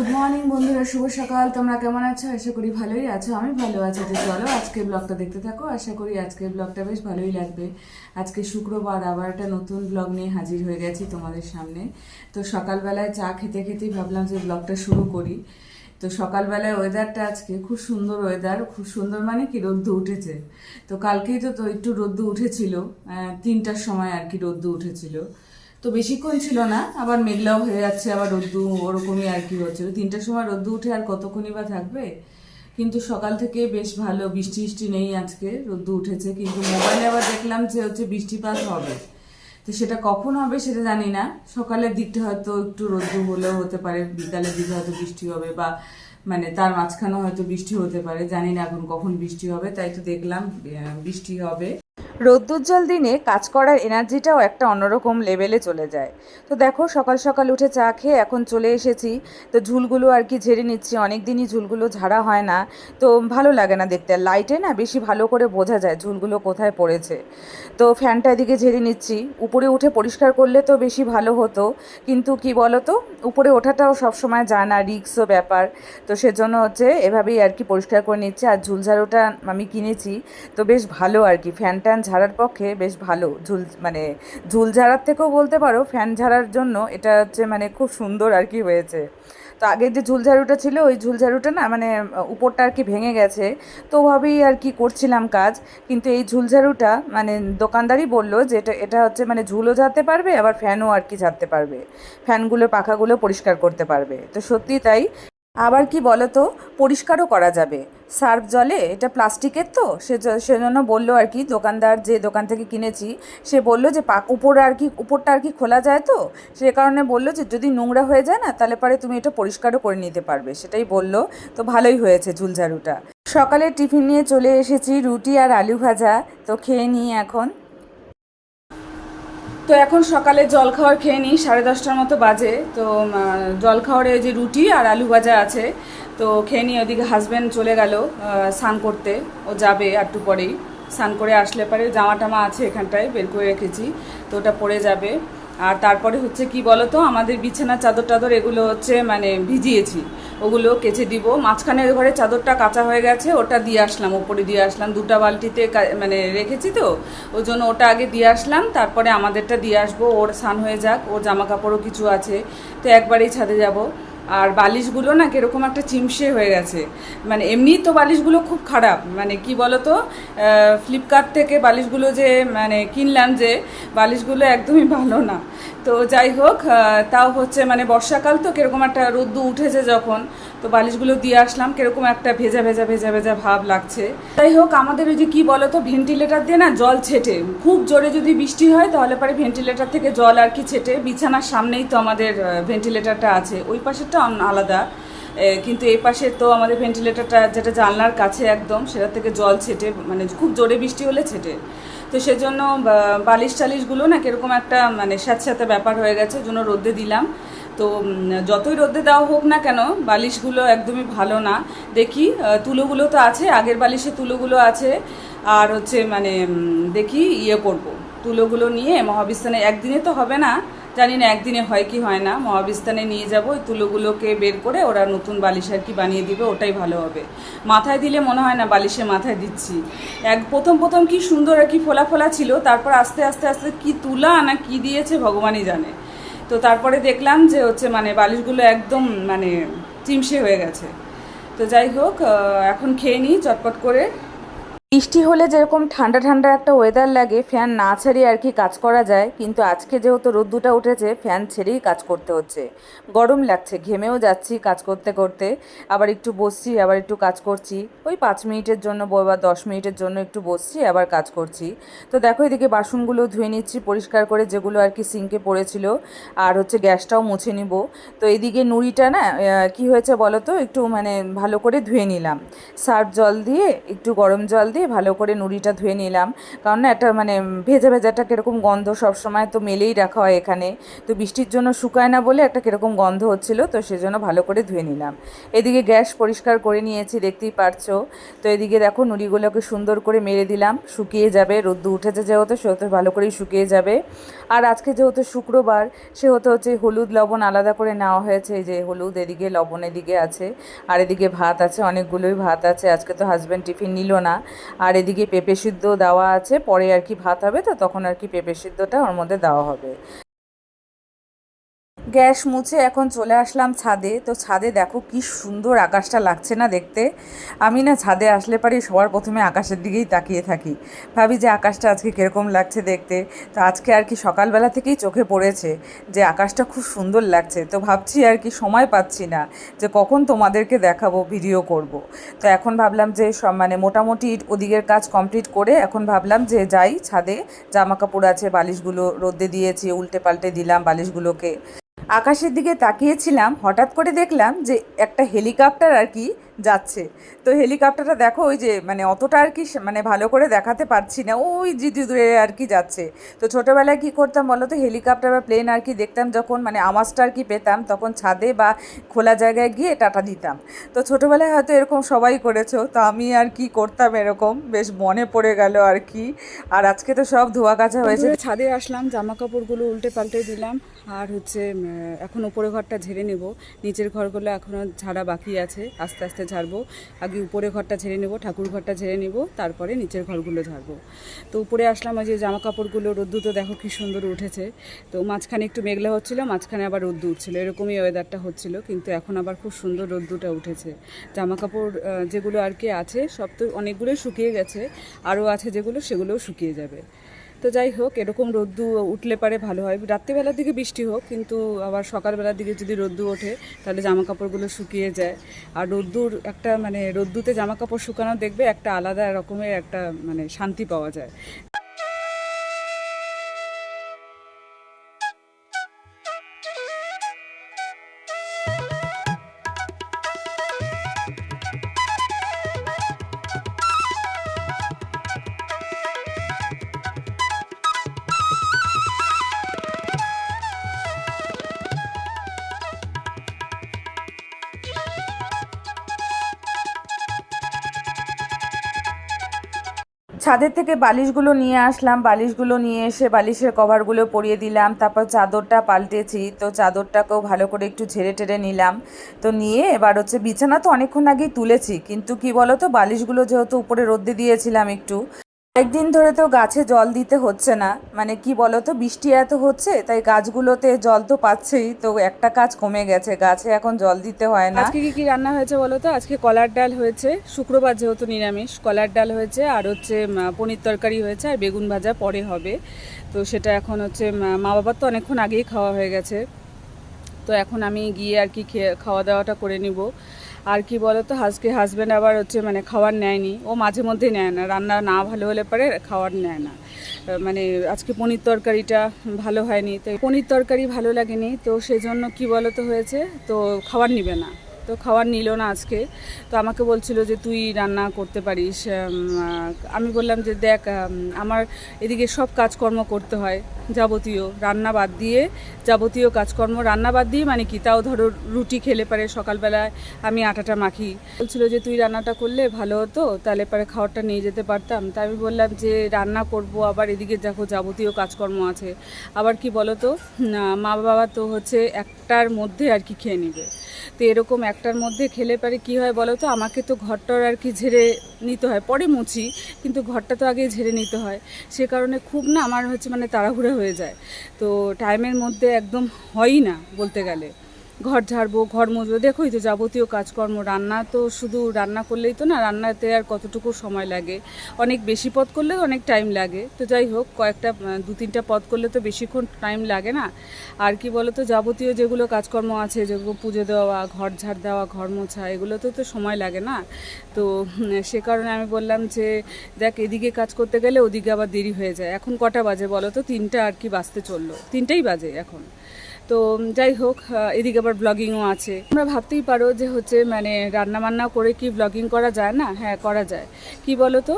Good morning বন্ধুরা, শুভ সকাল। তোমরা কেমন আছো? আশা করি ভালোই আছো। আমি ভালো আছি। তো চলো আজকে ব্লগটা দেখতে থাকো। আশা করি আজকের ব্লগটা বেশ ভালোই লাগবে। আজকে শুক্রবার, আবার একটা নতুন ব্লগ নিয়ে হাজির হয়ে গেছি তোমাদের সামনে। তো সকালবেলায় চা খেতে খেতেই ভাবলাম যে ব্লগটা শুরু করি। তো সকালবেলায় ওয়েদারটা আজকে খুব সুন্দর ওয়েদার খুব সুন্দর মানে কি, রোদ্দু উঠেছে। তো কালকেই তো তো একটু রোদ্দু উঠেছিল। তিনটার সময় আর কি রোদ্দু উঠেছিল। তো বেশিক্ষণ ছিল না, আবার মেঘলাও হয়ে যাচ্ছে, আবার রোদ্দু ওরকমই আর কি হচ্ছে। তিনটার সময় রোদ্দু উঠে আর কতক্ষণই বা থাকবে? কিন্তু সকাল থেকে বেশ ভালো, বৃষ্টি বৃষ্টি নেই আজকে রোদ্দু উঠেছে, কিন্তু মোবাইলে আবার দেখলাম যে হচ্ছে বৃষ্টিপাত হবে। তো সেটা কখন হবে সেটা জানি না। সকালের দিকটা হয়তো একটু রোদ্দু হলেও হতে পারে, বিকালের দিকে হয়তো বৃষ্টি হবে বা মানে তার মাঝখানেও হয়তো বৃষ্টি হতে পারে, জানি না এখন কখন বৃষ্টি হবে, তাই তো দেখলাম বৃষ্টি হবে। রোদ্দুজ্জ্বল দিনে কাজ করার এনার্জিটাও একটা অন্যরকম লেভেলে চলে যায়। তো দেখো, সকাল সকাল উঠে চা খেয়ে এখন চলে এসেছি। তো ঝুলগুলো আর কি ঝেড়ে নিচ্ছি অনেক দিনই ঝুলগুলো ঝাড়া হয় না। তো ভালো লাগে না দেখতে। লাইটে না বেশি ভালো করে বোঝা যায় ঝুলগুলো কোথায় পড়েছে। তো ফ্যানটা এদিকে ঝেড়ে নিচ্ছি। উপরে উঠে পরিষ্কার করলে তো বেশি ভালো হতো। কিন্তু কি বলো তো উপরে ওঠাটাও সবসময় যায় না রিক্সও ব্যাপার। তো সেজন্য হচ্ছে এভাবেই আর কি পরিষ্কার করে নিচ্ছে। আর ঝুল ঝাড়ুটা আমি কিনেছি। তো বেশ ভালো আর কি ফ্যান ট্যান ঝাড়ার পক্ষে বেশ ভালো। ঝুল মানে ঝুল ঝাড়ার থেকেও বলতে পারো, ফ্যান ঝাড়ার জন্য এটা হচ্ছে মানে খুব সুন্দর আর কি হয়েছে। তো আগের যে ঝুলঝাড়ুটা ছিল, ওই ঝুলঝাড়ুটা না মানে উপরটা আর কি ভেঙে গেছে। তো ওভাবেই আর কি করছিলাম কাজ, কিন্তু এই ঝুলঝাড়ুটা মানে দোকানদারই বলল যে এটা এটা হচ্ছে মানে ঝুলও ঝাড়তে পারবে, আবার ফ্যানও আর কি ঝাড়তে পারবে। ফ্যানগুলো, পাখাগুলো পরিষ্কার করতে পারবে। তো সত্যি তাই আবার কি বলো তো পরিষ্কারও করা যাবে। সার্ফ জলে, এটা প্লাস্টিকের তো, সে সেজন্য বলল আর কি, দোকানদার যে দোকান থেকে কিনেছি, সে বলল যে পাক উপর আর কি, উপরটা আর কি খোলা যায় তো? সে কারণে বলল যে যদি নোংরা হয়ে যায় না, তাহলে পরে তুমি এটা পরিষ্কারও করে নিতে পারবে। সেটাই বলল। তো ভালোই হয়েছে ঝুলঝাড়ুটা। সকালে টিফিন নিয়ে চলে এসেছি, রুটি আর আলু ভাজা। তো খেয়ে নিই এখন। তো এখন সকালে জলখাওয়ার খেয়ে নিই, সাড়ে দশটার মতো বাজে। তো জলখাওয়ারে যে রুটি আর আলু ভাজা আছে, তো খেয়ে নিই ওদিকে হাজব্যান্ড চলে গেল স্নান করতে। ও যাবে একটু পরেই। স্নান করে আসলে পারে জামা টামা আছে এখানটায়, বের করে রেখেছি। তো ওটা পরে যাবে। আর তারপরে হচ্ছে কি বলতো, আমাদের বিছানা চাদর টাদর এগুলো হচ্ছে মানে ভিজিয়েছি। ওগুলো কেচে দিব। মাঝখানে ঘরে চাদরটা কাঁচা হয়ে গেছে, ওটা দিয়ে আসলাম, ওপরে দিয়ে আসলাম। দুটা বালতিতে মানে রেখেছি তো, ওই জন্য ওটা আগে দিয়ে আসলাম, তারপরে আমাদেরটা দিয়ে আসব। ওর স্নান হয়ে যাক, ওর জামা কাপড়ও কিছু আছে। তো একবারেই ছাদে যাব। আর বালিশগুলো না কীরকম একটা চিমসে হয়ে গেছে। মানে এমনি তো বালিশগুলো খুব খারাপ। মানে কি বলতো ফ্লিপকার্ট থেকে বালিশগুলো যে মানে কিনলাম যে, বালিশগুলো একদমই ভালো না। তো যাই হোক তাও হচ্ছে মানে বর্ষাকাল তো কীরকম একটা রোদ্দু উঠেছে যখন তো বালিশগুলো দিয়ে আসলাম, কীরকম একটা ভেজা ভেজা ভেজা ভেজা ভাব লাগছে। যাই হোক, আমাদের ওই যে কি বলতো ভেন্টিলেটার দিয়ে না জল ছেটে, খুব জোরে যদি বৃষ্টি হয় তাহলে পরে ভেন্টিলেটার থেকে জল আর কি ছেটে, বিছানার সামনেই তো আমাদের ভেন্টিলেটারটা আছে, ওই পাশেরটা আলাদা। কিন্তু এই পাশে তো আমাদের ভেন্টিলেটারটা যেটা জানলার কাছে একদম, সেটা থেকে জল ছেটে মানে খুব জোরে বৃষ্টি হলে ছেটে। তো সেজন্য বালিশ টালিশগুলো না কীরকম একটা মানে স্যাঁতস্যাঁতে ব্যাপার হয়ে গেছে জন্য রোদে দিলাম। তো যতই রোদে দেওয়া হোক না কেন, বালিশগুলো একদমই ভালো না। দেখি তুলোগুলো তো আছে, আগের বালিশে তুলোগুলো আছে। আর হচ্ছে মানে দেখি ইয়ে করব। তুলোগুলো নিয়ে মহাবিস্তানে, একদিনে তো হবে না, জানি না একদিনে হয় কি হয় না। মহাবিস্তানে নিয়ে যাব, ওই তুলোগুলোকে বের করে ওরা নতুন বালিশ আর কি বানিয়ে দিবে, ওটাই ভালো হবে। মাথায় দিলে মনে হয় না বালিশে মাথায় দিচ্ছি। এক, প্রথম প্রথম কি সুন্দর আর কি ফোলা ফোলা ছিল, তারপর আস্তে আস্তে আস্তে কি তুলা না কি দিয়েছে, ভগবানই জানে। তো তারপরে দেখলাম যে হচ্ছে মানে বালিশগুলো একদম মানে চিমসে হয়ে গেছে। তো যাই হোক এখন খেয়ে নিই, চটপট করে। বৃষ্টি হলে যেরকম ঠান্ডা ঠান্ডা একটা ওয়েদার লাগে ফ্যান না ছেড়ে আর কি কাজ করা যায়। কিন্তু আজকে যেহেতু রোদ্দুটা উঠেছে ফ্যান ছেড়েই কাজ করতে হচ্ছে। গরম লাগছে, ঘেমেও যাচ্ছি কাজ করতে করতে। আবার একটু বসছি, আবার একটু কাজ করছি। ওই পাঁচ মিনিটের জন্য বা দশ মিনিটের জন্য একটু বসছি, আবার কাজ করছি। তো দেখো এদিকে বাসনগুলো ধুয়ে নিচ্ছি, পরিষ্কার করে যেগুলো আর কি সিঙ্কে পড়েছিল। আর হচ্ছে গ্যাসটাও মুছে নিব। তো এদিকে নুড়িটা না কি হয়েছে বলো তো একটু মানে ভালো করে ধুয়ে নিলাম। সার্ফ জল দিয়ে, একটু গরম জল দিয়ে দিয়ে ভালো করে নুড়িটা ধুয়ে নিলাম। কারণ একটা মানে ভেজা ভেজাটা কীরকম গন্ধ সবসময় তো মেলেই রাখা হয় এখানে। তো বৃষ্টির জন্য শুকায় না বলে একটা কীরকম গন্ধ হচ্ছিল, তো সেজন্য ভালো করে ধুয়ে নিলাম। এদিকে গ্যাস পরিষ্কার করে নিয়েছি, দেখতেই পারছ। তো এদিকে দেখো নুড়িগুলোকে সুন্দর করে মেরে দিলাম। শুকিয়ে যাবে, রোদ্দু উঠেছে যেহেতু, সেহেতু ভালো করেই শুকিয়ে যাবে। আর আজকে যেহেতু শুক্রবার, সেহেতু হচ্ছে হলুদ লবণ আলাদা করে নেওয়া হয়েছে। যে হলুদ, এদিকে লবণ এদিকে আছে। আর এদিকে ভাত আছে, অনেকগুলোই ভাত আছে। আজকে তো হাজব্যান্ড টিফিন নিল না। আর এদিকে পেঁপে সিদ্ধ দেওয়া আছে, পরে আর কি ভাত হবে, তো তখন আর কি পেঁপে সিদ্ধটা ওর মধ্যে দেওয়া হবে। গ্যাস মুছে এখন চলে আসলাম ছাদে। তো ছাদে দেখো কি সুন্দর আকাশটা লাগছে না দেখতে। আমি না ছাদে আসলে পারি সবার প্রথমে আকাশের দিকেই তাকিয়ে থাকি। ভাবি যে আকাশটা আজকে কীরকম লাগছে দেখতে। তো আজকে আর কি সকালবেলা থেকেই চোখে পড়েছে যে আকাশটা খুব সুন্দর লাগছে। তো ভাবছি আর কি সময় পাচ্ছি না যে কখন তোমাদেরকে দেখাবো ভিডিও করব। তো এখন ভাবলাম যে সব মানে মোটামুটি ওদিকের কাজ কমপ্লিট করে এখন ভাবলাম যে যাই ছাদে। জামা কাপড় আছে, বালিশগুলো রোদে দিয়েছি, উল্টে পাল্টে দিলাম বালিশগুলোকে। আকাশের দিকে তাকিয়েছিলাম, হঠাৎ করে দেখলাম যে একটা হেলিকপ্টার আর কি যাচ্ছে। তো হেলিকপ্টারটা দেখো ওই যে মানে অতটা আর কি মানে ভালো করে দেখাতে পারছি না, ওই যে দূরে আর কি যাচ্ছে। তো ছোটোবেলায় কী করতাম বলো তো, হেলিকপ্টার বা প্লেন আর কি দেখতাম যখন মানে আওয়াজটা আর কি পেতাম, তখন ছাদে বা খোলা জায়গায় গিয়ে টাটা দিতাম। তো ছোটোবেলায় হয়তো এরকম সবাই করেছ, তো আমি আর কি করতাম এরকম, বেশ মনে পড়ে গেল আর কি। আর আজকে তো সব ধোয়া কাচা হয়েছে। ছাদে আসলাম জামা কাপড়গুলো উল্টে পাল্টে দিলাম। আর হচ্ছে এখন উপরে ঘরটা ঝেড়ে নেব। নিচের ঘরগুলো এখনও ঝাড়া বাকি আছে, আস্তে আস্তে ঝাড়বো। আগে উপরে ঘরটা ঝেড়ে নেব, ঠাকুর ঘরটা ঝেড়ে নেব, তারপরে নিচের ঘরগুলো ঝাড়বো। তো উপরে আসলাম ওই যে জামা কাপড়গুলো রোদ্দু তো দেখো কি সুন্দর উঠেছে। তো মাঝখানে একটু মেঘলা হচ্ছিল, মাঝখানে আবার রোদ্দু উঠছিল। এরকমই ওয়েদারটা হচ্ছিল, কিন্তু এখন আবার খুব সুন্দর রোদ্দুটা উঠেছে। জামা কাপড় যেগুলো আর কি আছে, সব তো অনেকগুলোই শুকিয়ে গেছে। আরও আছে যেগুলো, সেগুলোও শুকিয়ে যাবে। তো যাই হোক, এরকম রোদ্দু উঠলে পারে ভালো হয়। রাত্রিবেলার দিকে বৃষ্টি হোক, কিন্তু আবার সকালবেলার দিকে যদি রোদ্দু ওঠে, তাহলে জামা কাপড়গুলো শুকিয়ে যায়। আর রোদ্দুর একটা মানে রোদ্দুতে জামা কাপড় শুকানো দেখবে একটা আলাদা রকমের একটা মানে শান্তি পাওয়া যায়। ছাদের থেকে বালিশগুলো নিয়ে আসলাম, বালিশগুলো নিয়ে এসে বালিশের কভারগুলো পরিয়ে দিলাম, তারপর চাদরটা পাল্টেছি, তো চাদরটাকেও ভালো করে একটু ঝেড়ে টেড়ে নিলাম। তো নিয়ে এবার হচ্ছে বিছানা তো অনেকক্ষণ আগেই তুলেছি, কিন্তু কি বলো তো বালিশগুলো যেহেতু উপরে রোদ্দে দিয়েছিলাম একটু একদিন ধরে তো গাছে জল দিতে হচ্ছে না। মানে কি বলো তো বৃষ্টি এত হচ্ছে, তাই গাছগুলোতে জল তো পাচ্ছেই, তো একটা কাজ কমে গেছে, গাছে এখন জল দিতে হয় না। আজকে কি কি রান্না হয়েছে বলো তো? আজকে কলার ডাল হয়েছে, শুক্রবার যেহেতু নিরামিষ, কলার ডাল হয়েছে, আর হচ্ছে পনির তরকারি হয়েছে, আর বেগুন ভাজা পরে হবে। তো সেটা এখন হচ্ছে মা বাবার তো অনেকক্ষণ আগেই খাওয়া হয়ে গেছে। তো এখন আমি গিয়ে আর কি খাওয়া দাওয়াটা করে নিব। আর কি বলো তো আজকে হাজব্যান্ড আবার হচ্ছে মানে খাওয়ার নেয়নি। ও মাঝে মধ্যে নেয় না, রান্না না ভালো হলে পরে খাওয়ার নেয় না। মানে আজকে পনির তরকারিটা ভালো হয়নি তো পনির তরকারি ভালো লাগেনি, তো সেজন্য কি বলো তো হয়েছে, তো খাবার নিবে না। তো খাবার নিল না আজকে। তো আমাকে বলছিল যে তুই রান্না করতে পারিস। আমি বললাম যে দেখ আমার এদিকে সব কাজকর্ম করতে হয় যাবতীয়। রান্না বাদ দিয়ে যাবতীয় কাজকর্ম। রান্না বাদ দিয়ে মানে কি? তাও ধরো রুটি খেলে পারে সকালবেলায় আমি আটাটা মাখি। বলছিল যে তুই রান্নাটা করলে ভালো হতো, তাহলে পরে খাবারটা নিয়ে যেতে পারতাম। তাই আমি বললাম যে রান্না করব, আবার এদিকে দেখো যাবতীয় কাজকর্ম আছে। আবার কি বলো তো মা বাবা তো হচ্ছে একটার মধ্যে আর কি খেয়ে নেবে। তো এরকম একটার মধ্যে খেলে পারে, কি হয় বলো তো? আমাকে তো ঘরটার আর কি ঝেড়ে নিতে হয়। পরে মুছি, কিন্তু ঘরটা তো আগে ঝেড়ে নিতে হয়। সে কারণে খুব না আমার হচ্ছে মানে তাড়াহুড়া হয়ে যায়। তো টাইমের মধ্যে একদম হয়ই না বলতে গেলে। ঘর ঝাড়বো, ঘর মুছবো দেখোই তো যাবতীয় কাজকর্ম, রান্না তো শুধু রান্না করলেই তো না, রান্নাতে আর কতটুকু সময় লাগে? অনেক বেশি পদ করলে অনেক টাইম লাগে। তো যাই হোক, কয়েকটা দু তিনটা পদ করলে তো বেশিক্ষণ টাইম লাগে না। আর কি বলো তো যাবতীয় যেগুলো কাজকর্ম আছে, যেগুলো পুজো দেওয়া, ঘর ঝাড় দেওয়া, ঘর মোছা, এগুলোতে তো সময় লাগে না। তো সে কারণে আমি বললাম যে, দেখ, এদিকে কাজ করতে গেলে ওদিকে আবার দেরি হয়ে যায়। এখন কটা বাজে বলো তো তিনটা আর কি বাজতে চলল। তিনটেই বাজে এখন। তো যাই হোক এদিকে আবার ব্লগিংও আছে। তোমরা ভাবতেই পারো যে হচ্ছে মানে রান্না বান্না করে কি ব্লগিং করা যায় না? হ্যাঁ করা যায়। কি বলো তো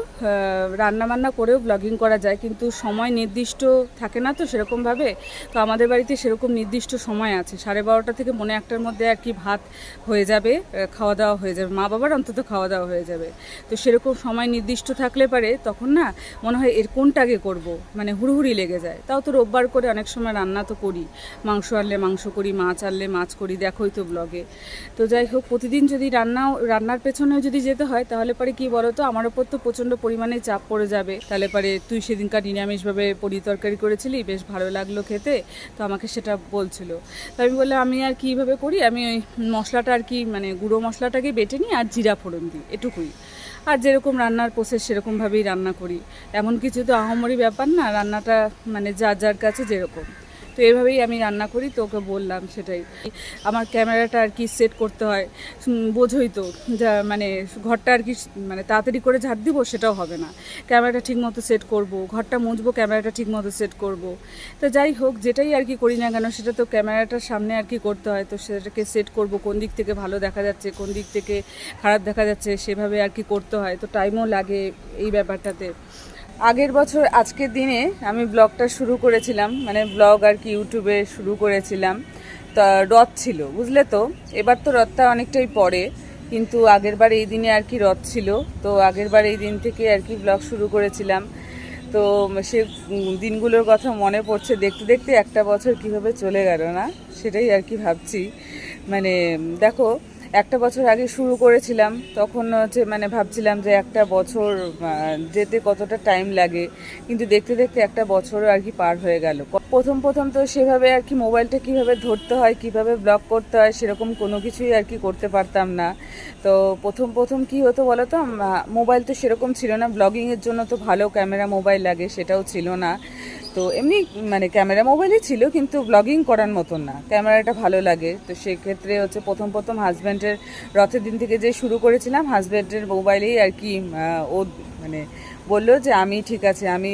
রান্না বান্না করেও ব্লগিং করা যায়, কিন্তু সময় নির্দিষ্ট থাকে না তো সেরকমভাবে। তো আমাদের বাড়িতে সেরকম নির্দিষ্ট সময় আছে। সাড়ে বারোটা থেকে মনে একটার মধ্যে আর কি ভাত হয়ে যাবে খাওয়া দাওয়া হয়ে যাবে। মা বাবার অন্তত খাওয়া দাওয়া হয়ে যাবে। তো সেরকম সময় নির্দিষ্ট থাকলে পারে, তখন না মনে হয় এর কোনটা আগে করব? মানে হুড়হুড়ি লেগে যায়। তাও তো রোববার করে অনেক সময় রান্না তো করি, মাংস আনলে মাংস করি, মাছ আনলে মাছ করি, দেখোই তো ব্লগে তো যাই হোক, প্রতিদিন যদি রান্নাও, রান্নার পেছনেও যদি যেতে হয়, তাহলে পরে কি বলো তো আমার ওপর তো প্রচণ্ড পরিমাণে চাপ পড়ে যাবে। তাহলে পরে তুই সেদিনকার নিরামিষভাবে পরি তরকারি করেছিলি, বেশ ভালো লাগল খেতে, তো আমাকে সেটা বলছিল। তো আমি বললাম, আমি আর কীভাবে করি, আমি ওই মশলাটা আর কি মানে গুঁড়ো মশলাটাকে বেটে নিই আর জিরা ফোড়ন দিই, এটুকুই। আর যেরকম রান্নার প্রসেস সেরকমভাবেই রান্না করি। এমন কিছু তো আহমরি ব্যাপার না, রান্নাটা মানে যার যার কাছে যেরকম। তো এভাবেই আমি রান্না করি, তো ওকে বললাম সেটাই। আমার ক্যামেরাটা আর কি সেট করতে হয় বোঝোই তো যা মানে ঘরটা আর কি মানে তাড়াতাড়ি করে ঝাড় দিব সেটাও হবে না। ক্যামেরাটা ঠিক মতো সেট করব, ঘরটা মুছবো, ক্যামেরাটা ঠিক মতো সেট করব। তো যাই হোক, যেটাই আর কি করি না কেন, সেটা তো ক্যামেরাটার সামনে আর কি করতে হয়, তো সেটাকে সেট করব, কোন দিক থেকে ভালো দেখা যাচ্ছে, কোন দিক থেকে খারাপ দেখা যাচ্ছে, সেভাবে আর কি করতে হয়, তো টাইমও লাগে এই ব্যাপারটাতে। আগের বছর আজকের দিনে আমি ব্লগটা শুরু করেছিলাম মানে ব্লগ আর কি ইউটিউবে শুরু করেছিলাম। তা রথ ছিল, বুঝলে তো? এবার তো রথটা অনেকটাই পরে কিন্তু আগের বার এই দিনে আর কি রথ ছিল। তো আগের বার এই দিন থেকে আর কি ব্লগ শুরু করেছিলাম। তো সে দিনগুলোর কথা মনে পড়ছে, দেখতে দেখতে একটা বছর কীভাবে চলে গেল না? সেটাই আর কি ভাবছি। মানে দেখো একটা বছর আগে শুরু করেছিলাম, তখন হচ্ছে মানে ভাবছিলাম যে একটা বছর যেতে কতটা টাইম লাগে, কিন্তু দেখতে দেখতে একটা বছর আর কি পার হয়ে গেল। প্রথম প্রথম তো সেভাবে আর কি মোবাইলটা কীভাবে ধরতে হয়, কীভাবে ব্লগ করতে হয়, সেরকম কোনো কিছুই আর কি করতে পারতাম না। তো প্রথম প্রথম কি হতো বলো তো মোবাইল তো সেরকম ছিল না ব্লগিংয়ের জন্য তো ভালো ক্যামেরা মোবাইল লাগে, সেটাও ছিল না। তো এমনি মানে ক্যামেরা মোবাইলই ছিল, কিন্তু ব্লগিং করার মতন না। ক্যামেরাটা ভালো লাগে। তো সেক্ষেত্রে হচ্ছে প্রথম প্রথম হাজব্যান্ডের রথের দিন থেকে যে শুরু করেছিলাম হাজব্যান্ডের মোবাইলেই আর কি ও মানে বলল যে, আমি ঠিক আছে, আমি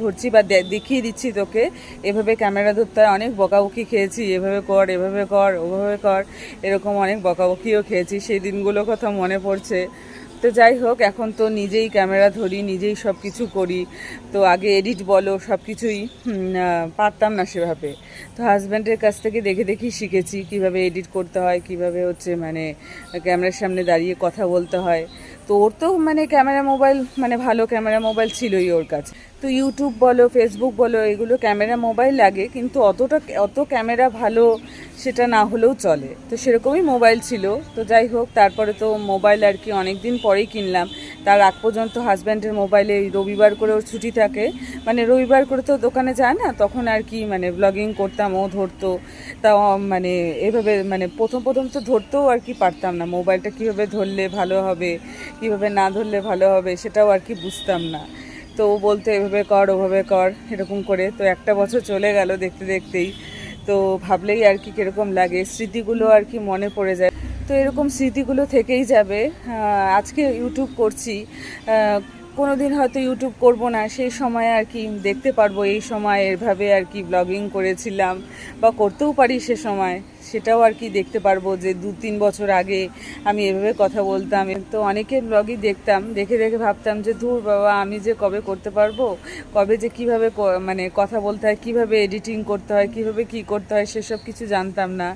ধরছি বা দেখিয়ে দিচ্ছি তোকে। এভাবে ক্যামেরা ধরতে অনেক বকাবকি খেয়েছি। এভাবে কর এভাবে কর, ওভাবে কর। এরকম অনেক বকাবকিও খেয়েছি। সেই দিনগুলো কথা মনে পড়ছে। তো যাই হোক, এখন তো নিজেই ক্যামেরা ধরি, নিজেই সব কিছু করি। তো আগে এডিট বলো সব কিছুই পারতাম না সেভাবে। তো হাজব্যান্ডের কাছ থেকে দেখে দেখি শিখেছি কীভাবে এডিট করতে হয়, কীভাবে হচ্ছে মানে ক্যামেরার সামনে দাঁড়িয়ে কথা বলতে হয়। তো ওর তো মানে ক্যামেরা মোবাইল মানে ভালো ক্যামেরা মোবাইল ছিলই ওর কাছে। তো ইউটিউব বলো ফেসবুক বলো, এগুলো ক্যামেরা মোবাইল লাগে, কিন্তু অতটা অত ক্যামেরা ভালো সেটা না হলেও চলে। তো সেরকমই মোবাইল ছিল। তো যাই হোক, তারপরে তো মোবাইল আর কি অনেক দিন পরেই কিনলাম। তার আগ পর্যন্ত হাজব্যান্ডের মোবাইলে রবিবার করে ওর ছুটি থাকে। মানে রবিবার করে তো দোকানে যায় না, তখন আর কি মানে ব্লগিং করতাম, ও ধরতো। তাও মানে এভাবে মানে প্রথম প্রথম তো ধরতেও আর কি পারতাম না। মোবাইলটা কীভাবে ধরলে ভালো হবে, কীভাবে না ধরলে ভালো হবে সেটাও আর কি বুঝতাম না। তো ও বলতো, এভাবে কর, ওভাবে কর। এরকম করে। তো একটা বছর চলে গেল দেখতে দেখতেই। তো ভাবলেই আর কি কীরকম লাগে, স্মৃতিগুলো আর কি মনে পড়ে যায়। তো এরকম স্মৃতিগুলো থেকেই যাবে। আজকে ইউটিউব করছি। কোনো দিন হয়তো ইউটিউব করব না সেই সময় আর কি দেখতে পারব। এই সময় এভাবে আর কি ব্লগিং করেছিলাম বা করতেও পারি সে সময়। সেটাও আর কি দেখতে পারব যে দু তিন বছর আগে আমি এভাবে কথা বলতাম। তো অনেকের ব্লগই দেখতাম, দেখে দেখে ভাবতাম যে, ধুর বাবা, আমি যে কবে করতে পারব? কবে যে কীভাবে মানে কথা বলতে হয়, কীভাবে এডিটিং করতে হয়, কীভাবে কি করতে হয়, সেসব কিছু জানতাম না।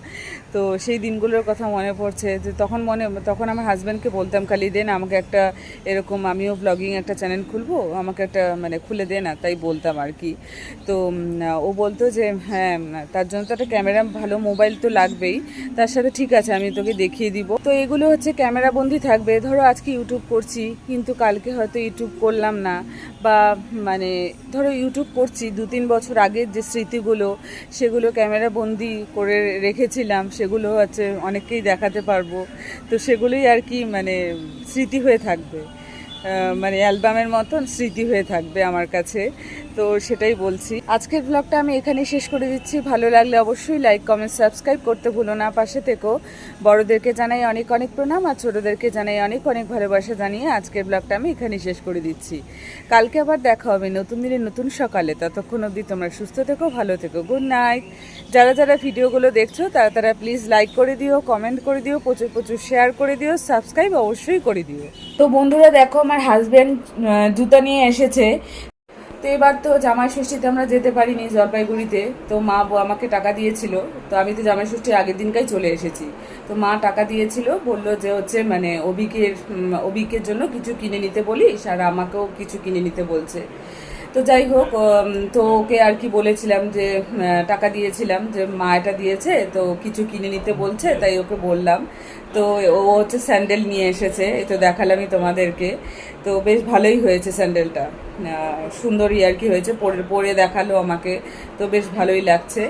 তো সেই দিনগুলোর কথা মনে পড়ছে যে, তখন মনে, তখন আমার হাজব্যান্ডকে বলতাম, খালি দেন আমাকে একটা এরকম, আমিও ব্লগিং একটা চ্যানেল খুলবো, আমাকে একটা মানে খুলে দে না, তাই বলতাম আর কি। তো ও বলতো যে হ্যাঁ তার জন্য তো একটা ক্যামেরা ভালো মোবাইল তো লাগবেই তার সাথে ঠিক আছে, আমি তোকে দেখিয়ে দিব। তো এগুলো হচ্ছে ক্যামেরা বন্দি থাকবে। ধরো আজকে ইউটিউব করছি, কিন্তু কালকে হয়তো ইউটিউব করলাম না। বা মানে ধরো ইউটিউব করছি, দু তিন বছর আগের যে স্মৃতিগুলো, সেগুলো ক্যামেরা বন্দি করে রেখেছিলাম, সেগুলো হচ্ছে অনেককেই দেখাতে পারব। তো সেগুলোই আর কি মানে স্মৃতি হয়ে থাকবে। মানে অ্যালবামের মতন স্মৃতি হয়ে থাকবে আমার কাছে। তো সেটাই বলছি। আজকের ব্লগটা আমি এখানে শেষ করে দিচ্ছি। ভালো লাগলে অবশ্যই লাইক কমেন্ট সাবস্ক্রাইব করতে ভুলো না। পাশে থেকো। বড়দেরকে জানাই অনেক অনেক প্রণাম আর ছোটোদেরকে জানাই অনেক অনেক ভালোবাসা জানিয়ে আজকের ব্লগটা আমি এখানে শেষ করে দিচ্ছি। কালকে আবার দেখা হবে নতুন দিনে নতুন সকালে। ততক্ষণ অবধি তোমরা সুস্থ থেকো, ভালো থেকো। গুড নাইট যারা যারা ভিডিওগুলো দেখছ, তারা তারা প্লিজ লাইক করে দিও কমেন্ট করে দিও, প্রচুর প্রচুর শেয়ার করে দিও সাবস্ক্রাইব অবশ্যই করে দিও। তো বন্ধুরা দেখো, আমার হাজব্যান্ড জুতা নিয়ে এসেছে। তো এবার তো জামাই ষষ্ঠীতে আমরা যেতে পারিনি জলপাইগুড়িতে। তো মা আমাকে টাকা দিয়েছিল। তো আমি তো জামাই ষষ্ঠীর আগের দিনকাই চলে এসেছি। তো মা টাকা দিয়েছিল, বলল যে হচ্ছে মানে অভিকের অভিকের জন্য কিছু কিনে নিতে বলিস, আর আমাকেও কিছু কিনে নিতে বলছে। তো যাই হোক তো ওকে আর কি বলেছিলাম যে টাকা দিয়েছিলাম, যে মা এটা দিয়েছে, তো কিছু কিনে নিতে বলছে, তাই ওকে বললাম। তো ও হচ্ছে স্যান্ডেল নিয়ে এসেছে তো দেখালামই তোমাদেরকে। তো বেশ ভালোই হয়েছে স্যান্ডেলটা। সুন্দরই আর কি হয়েছে, পরে পরে দেখাল আমাকে, তো বেশ ভালোই লাগছে।